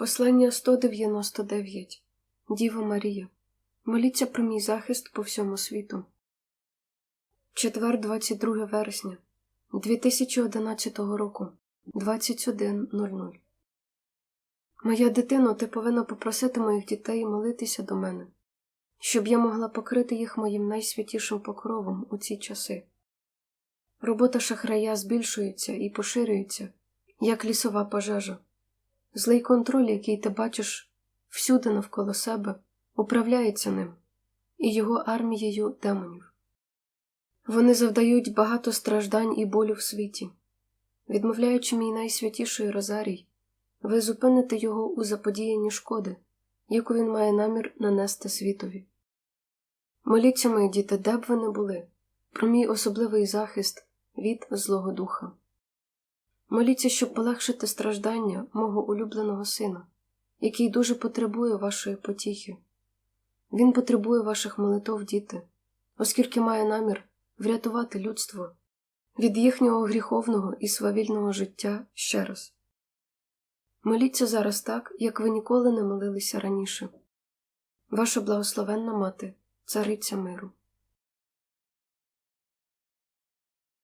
Послання 199 Діва Марія. Моліться про мій захист по всьому світу. Четвер, 22 вересня 2011 року, 21.00. Моя дитино, ти повинна попросити моїх дітей молитися до мене, щоб я могла покрити їх моїм найсвятішим покровом у ці часи. Робота шахрая збільшується і поширюється, як лісова пожежа. Злий контроль, який ти бачиш всюди навколо себе, управляється ним і його армією демонів. Вони завдають багато страждань і болю в світі. Відмовляючи мій найсвятіший розарій, ви зупините його у заподіянні шкоди, яку він має намір нанести світові. Моліться, мої діти, де б ви не були, про мій особливий захист від Злого Духа. Моліться, щоб полегшити страждання мого улюбленого сина, який дуже потребує вашої потіхи. Він потребує ваших молитов, діти, оскільки має намір врятувати людство від їхнього гріховного і свавільного життя ще раз. Моліться зараз так, як ви ніколи не молилися раніше. Ваша благословенна мати, цариця миру.